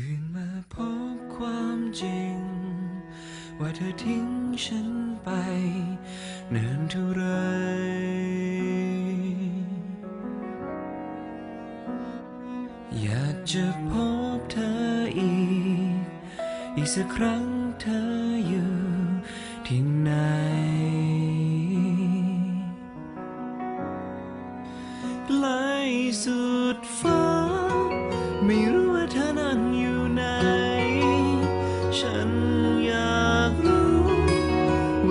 ตื่นมาพบความจริง ว่าเธอทิ้งฉันไปเนิ่นเท่าไร อยากจะพบเธออีก อีกสักครั้งเธออยู่ที่ไหน ไกลสุดฟ้า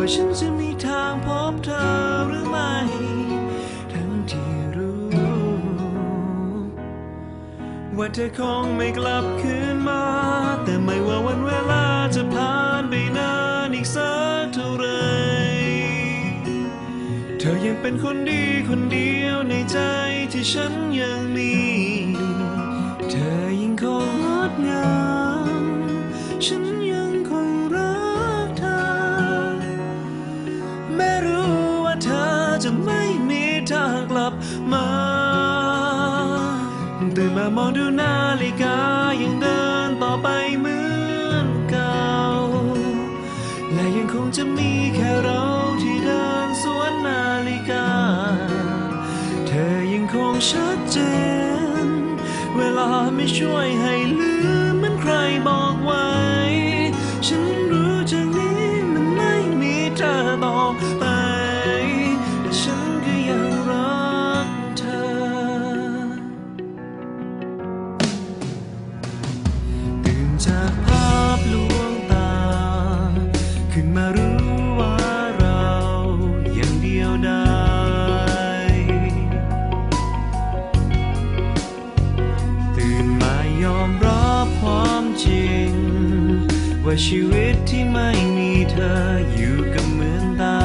ว่าฉันจะมีทางพบเธอหรือไม่ ทั้งที่รู้ ว่าเธอคงไม่กลับคืนมา แต่ไม่ว่าวันเวลาจะผ่านไปนานอีกสักเท่าไหรเธอยังเป็นคนดีคนเดียวในใจที่ฉันยังมี ลับมาตื่นมามองดูนาฬิกายังเดินต่อไปเหมือนเก่า และยังคงจะมีแค่เราที่เดินสวนนาฬิกา เธอยังคงชัดเจน เวลาไม่ช่วยให้ลืม จากภาพลวงตา ขึ้นมารู้ว่าเรายังเดียวดายตื่นมายอมรับความจริง ว่าชีวิตที่ไม่มีเธออยู่กับเหมือนตา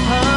แ